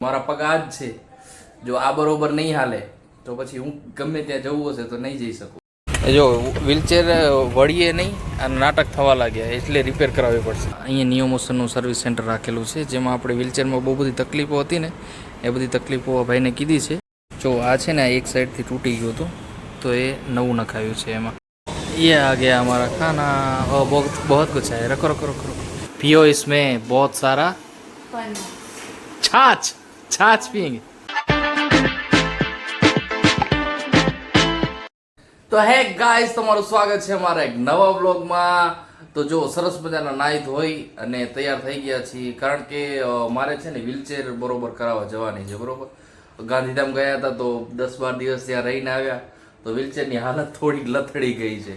મારા પગ આ જ છે જો આ બરોબર નહીં હાલે તો પછી હું ગમે ત્યાં જવું હશે તો નહીં જઈ શકું જો વ્હીલચેર વળીએ નહીં અને નાટક થવા લાગ્યા એટલે રિપેર કરાવવી પડશે અહીંયા નિયોમોશનનું સર્વિસ સેન્ટર રાખેલું છે જેમાં આપણે વ્હીલચેરમાં બહુ બધી તકલીફો હતી ને એ બધી તકલીફો આ ભાઈને કીધી છે જો આ છે ને આ એક સાઈડથી તૂટી ગયું હતું તો એ નવું નખાવ્યું છે એમાં ये आ गया हमारा खाना और बहुत बहुत कुछ है रखो रखो रखो रखो पियो इसमें बहुत सारा छाछ છાછ પીએંગે તો હે ગાઈસ તમારું સ્વાગત છે મારા એક નવા બ્લોગમાં તો જો સરસ મજાના નાઈ ધોઈ અને તૈયાર થઈ ગયા છીએ. કારણ કે મારે છે ને વ્હીલચેર બરોબર કરાવવા જવાની છે, બરોબર? ગાંધીધામ ગયા હતા તો દસ બાર દિવસ ત્યાં રહીને આવ્યા. તો વ્હીલચેરની હાલત થોડી લથડી ગઈ છે.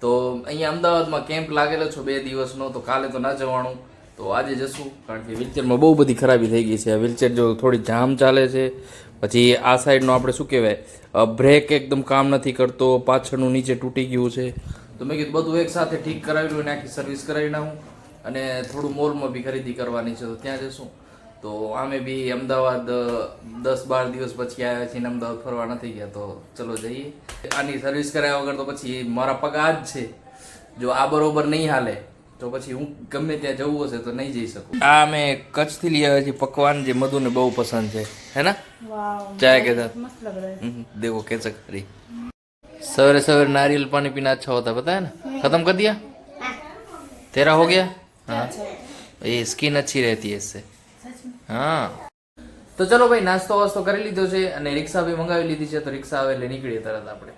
તો અહીંયા અમદાવાદમાં કેમ્પ લાગેલો છો બે દિવસનો, તો કાલે તો ના જવાનું. તો આજે જશું, કારણ કે વ્હીલચેરમાં બહુ બધી ખરાબી થઈ ગઈ છે. વ્હીલચેર જો થોડી જામ ચાલે છે, પછી આ સાઈડનો આપણે શું કહેવાય? બ્રેક એકદમ કામ નથી કરતો, પાછળનું નીચે તૂટી ગયું છે. તો મેં કીધું બધું એક સાથે ઠીક કરાવી લઉં અને આખી સર્વિસ કરાવી નાખું અને થોડું મોલમાં બી ખરીદી કરવાની છે, તો ત્યાં જશું. તો આમે બી અમદાવાદ દસ બાર દિવસ પછી આવ્યા છીએ અમદાવાદ ફરવા નથી ગયા, તો ચલો જઈએ. આની સર્વિસ કરાવ્યા વગર તો પછી મારા પગ આ જ છે. જો આ બરોબર નહીં હાલે તો પછી હું ગમે ત્યાં જવું હશે તો નહીં જઈ શકું. આ અમે કચ્છથી લઈ આવ્યા છે પકવાન જે મધુને બહુ પસંદ છે. હે ને? ચાય કે દેખો કે કરી. સવારે સવારે નારિયેલ પાણી પીના અચ્છા હોતા બતા ને? ખતમ કર દિયા? તેરા હો ગયા? હા. એ સ્કિન અચ્છી રહેતી હશે. હા. તો ચલો ભાઈ નાસ્તો વાસ્તો કરી લીધો છે અને રિક્ષા બી મંગાવી લીધી છે તો રિક્ષા આવે એટલે નીકળીએ તરત આપણે.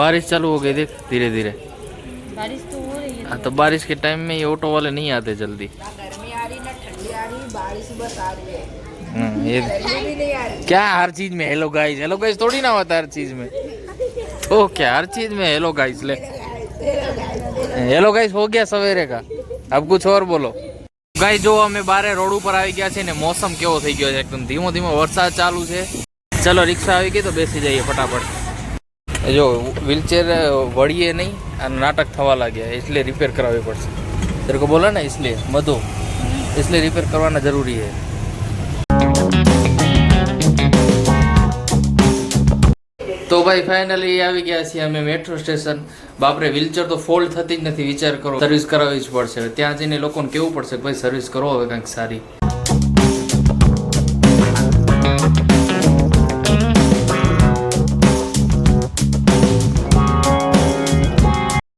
બારિશ ચાલુ હો ગઈ દેખ ધીરે ધીરે. બારિશ તો हो रही है हाँ तो बारिश के टाइम में ये ऑटो वाले नहीं आते जल्दी गर्मी आ रही ना ठंडी आ रही बारिश बस आ रही है हाँ, ये गर्मी भी नहीं आ रही क्या हर चीज में हेलो गाइस हेलो गाइस थोड़ी ना होता हर चीज में तो क्या हर चीज में हेलो गाइस ले हेलो गाइस हो गया सवेरे का अब कुछ और बोलो ગાઈ જો અમે બારે રોડ ઉપર આવી ગયા છે ને મોસમ કેવો થઈ ગયો છે એકદમ ધીમો ધીમો વરસાદ ચાલુ છે ચલો રિક્ષા આવી ગઈ તો બેસી જઈએ ફટાફટ જો વ્હીલચેર વળીએ નહીં અને નાટક થવા લાગ્યા, એટલે રિપેર કરાવવી પડશે. તેરે કો બોલા ને એટલે મધુ. એટલે રિપેર કરવાના જરૂરી છે. તો ભાઈ ફાઇનલી આવી ગયા છીએ અમે મેટ્રો સ્ટેશન બાપરે વ્હીલચેર તો ફોલ્ડ થતી જ નથી, વિચાર કરો. સર્વિસ કરાવવી જ પડશે. ત્યાં જઈને લોકોને કેવું પડશે ભાઈ સર્વિસ કરો, હવે કંઈક સારી.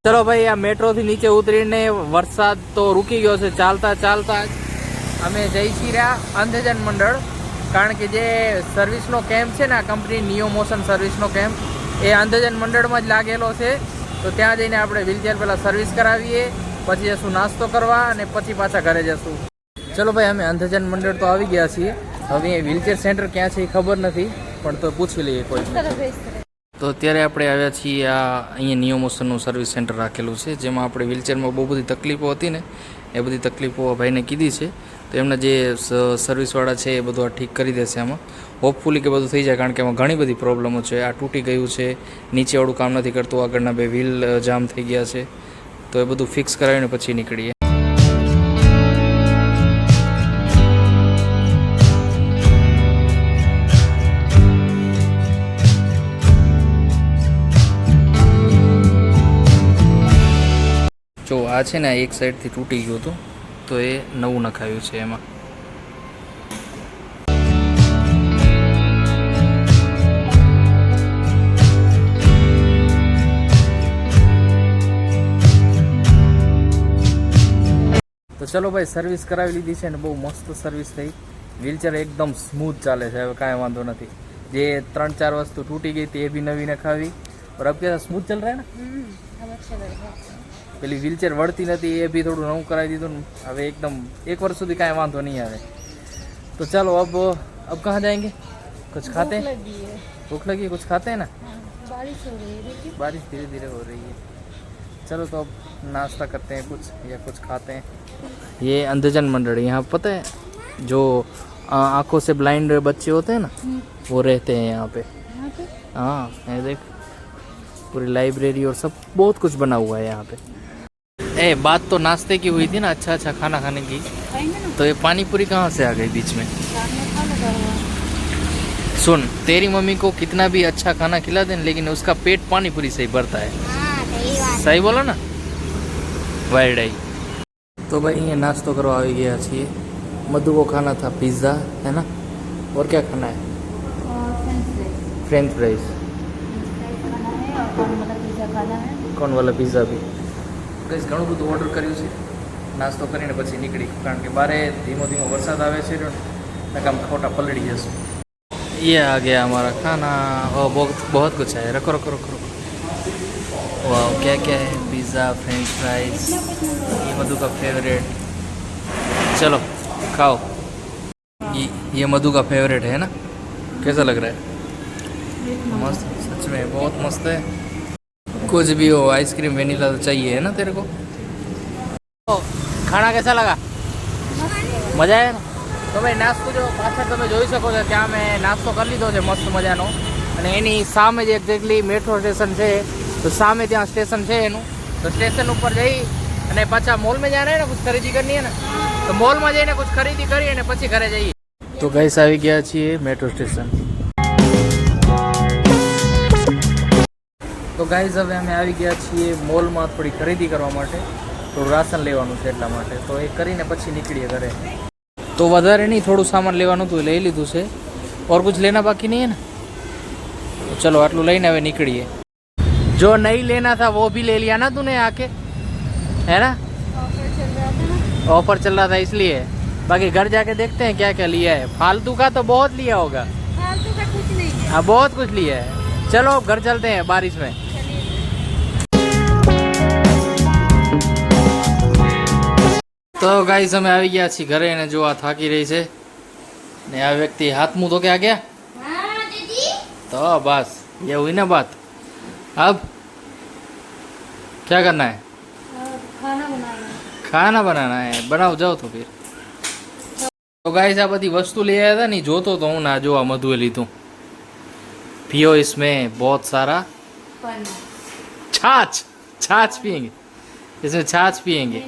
ચલો ભાઈ, આ મેટ્રોથી નીચે ઉતરીને વરસાદ તો રૂકી ગયો છે, ચાલતા ચાલતા અમે જઈ છીએ રહ્યા અંધજન મંડળ, કારણ કે જે સર્વિસનો કેમ્પ છે ને, આ કંપની નિયો મોશન સર્વિસનો કેમ્પ, એ અંધજન મંડળમાં જ લાગેલો છે. તો ત્યાં જઈને આપણે વ્હીલચેર પહેલાં સર્વિસ કરાવીએ, પછી જશું નાસ્તો કરવા અને પછી પાછા ઘરે જશું. ચલો ભાઈ, અમે અંધજન મંડળ તો આવી ગયા છીએ. હવે વ્હીલચેર સેન્ટર ક્યાં છે એ ખબર નથી, પણ તો પૂછી લઈએ કોઈ. તો અત્યારે આપણે આવ્યા છીએ આ અહીંયા નિયોમોશનનું સર્વિસ સેન્ટર રાખેલું છે, જેમાં આપણે વ્હીલચેરમાં બહુ બધી તકલીફો હતી ને, એ બધી તકલીફો ભાઈને કીધી છે. તો એમના જે સર્વિસવાળા છે એ બધું આ ઠીક કરી દેશે આમાં. હોપફુલી કે બધું થઈ જાય, કારણ કે એમાં ઘણી બધી પ્રોબ્લેમો છે. આ તૂટી ગયું છે, નીચેવાળું કામ નથી કરતું, આગળના બે વ્હીલ જામ થઈ ગયા છે. તો એ બધું ફિક્સ કરાવીને પછી નીકળીએ. આ છે ને આ એક સાઈડથી તૂટી ગયું હતું તો એ નવું નખાવ્યું છે એમાં તો ચલો ભાઈ સર્વિસ કરાવી લીધી છે ને બહુ મસ્ત સર્વિસ થઈ વ્હીલચેર એકદમ સ્મૂથ ચાલે છે હવે કાંઈ વાંધો નથી જે ત્રણ ચાર વસ્તુ તૂટી ગઈ હતી એ બી નવી નખાવી और अब क्या स्मूथ चल रहा है ना પેલી व्हील વળતી નથી नहीं ये भी थोड़ा કરાવી દીધું ને હવે એકદમ એક વર્ષ સુધી કાંઈ વાંધો નહીં આવે. तो चलो अब अब कहाँ जाएँगे कुछ खाते हैं भूख लगी कुछ खाते हैं ना बारिश हो रही है बारिश धीरे धीरे हो रही है चलो तो अब नाश्ता करते हैं कुछ या कुछ खाते हैं ये अंधजन मंडली यहाँ पता है जो आँखों से ब्लाइंड बच्चे होते हैं ना वो रहते हैं यहाँ पे हाँ देख पूरी लाइब्रेरी और सब बहुत कुछ बना हुआ है यहाँ पे। ए बात तो नाश्ते की हुई थी ना अच्छा अच्छा खाना खाने की। तो ये पानी पूरी कहाँ से आ गई बीच में? सुन तेरी मम्मी को कितना भी अच्छा खाना खिला दे लेकिन उसका पेट पानी पूरी से ही भरता है। सही बोला ना? वाइड आई तो भाई ये नाश्तो करवा गया चाहिए मधु को खाना था पिज़्ज़ा है ना? और क्या खाना है? फ्रेंच फ्राइज़ કોણ વાલા પિઝા બી ગઈસ ઘણું બધું ઓર્ડર કર્યું છે નાસ્તો કરીને પછી નીકળી કારણ કે બારે ધીમો ધીમો વરસાદ આવે છે ને કામ ખોટા પલળી જશે ये आ गया हमारा खाना और बहुत बहुत कुछ है रखो रखो रखो रखो वाह क्या क्या है पिज़्ज़ा फ्रेंच फ्राइज ये मधु का फेवरेट चलो खाओ ये ये मधु का फेवरेट है ना कैसा लग रहा है मस्त सच में बहुत मस्त है कुछ भी हो आइसक्रीम वेनिला तो चाहिए है ना तेरे को ओ, खाना कैसा लगा મજા આવે ને તો ભાઈ નાસ્તો જો પાછળ તમે જોઈ શકો છો ત્યાં મેં નાસ્તો કરી લીધો છે મસ્ત મજાનો અને એની સામે જ એક્ઝેક્ટલી મેટ્રો સ્ટેશન છે તો સામે ત્યાં સ્ટેશન છે એનું તો સ્ટેશન ઉપર જઈ અને પાછા મોલમાં જાને ને કુછ ખરીદી કરવી હે ને તો મોલમાં જઈને કુછ ખરીદી કરી અને પછી ઘરે જઈએ તો ગઈસ આવી ગયા છીએ મેટ્રો સ્ટેશન તો ગાઈઝ હવે અમે આવી ગયા છીએ મોલમાં થોડી ખરીદી કરવા માટે થોડું રાશન લેવાનું છે એટલા માટે તો એ કરીને પછી નીકળીએ ઘરે તો વધારે નહીં થોડું સામાન લેવાનું હતું એ લઈ લીધું છે ઓર કુછ લેના બાકી નહીં હે ને તો ચલો આટલું લઈને હવે નીકળીએ જો નહીં લેના था वो भी ले लिया ना तूने आके है ना ऑफर चल रहा था इसलिए बाकी घर जाके देखते हैं क्या क्या लिया है फालतू का तो बहुत लिया होगा फालतू का कुछ नहीं है हाँ बहुत कुछ लिया है चलो अब घर चलते हैं बारिश में તો ગાઈસ અમે આવી ગયા છીએ ઘરે અને જો આ થાકી રહી છે ને આ વ્યક્તિ હાથ મું તો ક્યાં ગયા हाँ दीदी तो बस ये हुई ना बात अब क्या करना है खाना बनाना ખાના બનાના હે બનાવ જાઓ તો ફિર તો ગાઈસ આ બધી વસ્તુ લઈ આવ્યા હતા ને ઈ જોતો તો હું ના જો આ મધુએ લીધું पियो इसमें बहुत सारा। छाछ छाछ पियेंगे। इसमें छाछ पियेंगे।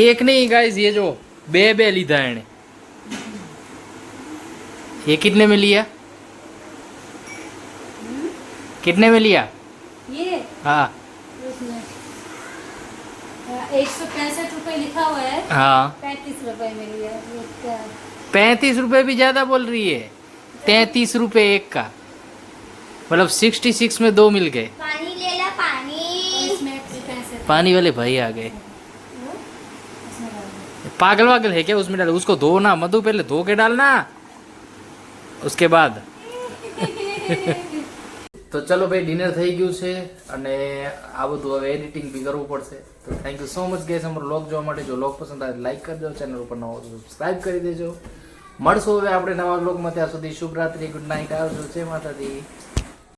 एक नहीं गाइस ये जो बे बे लीधा है। ये कितने में लिया? हम्म? कितने में लिया? ये? हाँ।, हाँ। एक सौ पैंसठ रुपए लिखा हुआ है। हाँ। पैंतीस रुपए में लिया पैंतीस रुपए भी ज़्यादा बोल रही है। तैतीस रुपए एक का मतलब सिक्सटी सिक्स में दो मिल गए पानी ले ला पानी इसमें पैंसठ पानी वाले भाई आ गए पागल वागल है क्या उसमें डाल उसको धो ना मधु पहले धो के डालना उसके बाद તો ચલો ભાઈ ડિનર થઈ ગયું છે અને આ બધું હવે એડિટિંગ બી કરવું પડશે તો thank you so much guys અમારો લોક જોવા માટે જો લોક પસંદ આવે લાઈક કરજો ચેનલ ઉપર નવો તો સબસ્ક્રાઇબ કરી દેજો મળશું હવે આપણે નવા બ્લોગમાં ત્યાં સુધી શુભ રાત્રિ ગુડ નાઇટ આવજો. છે માતાજી.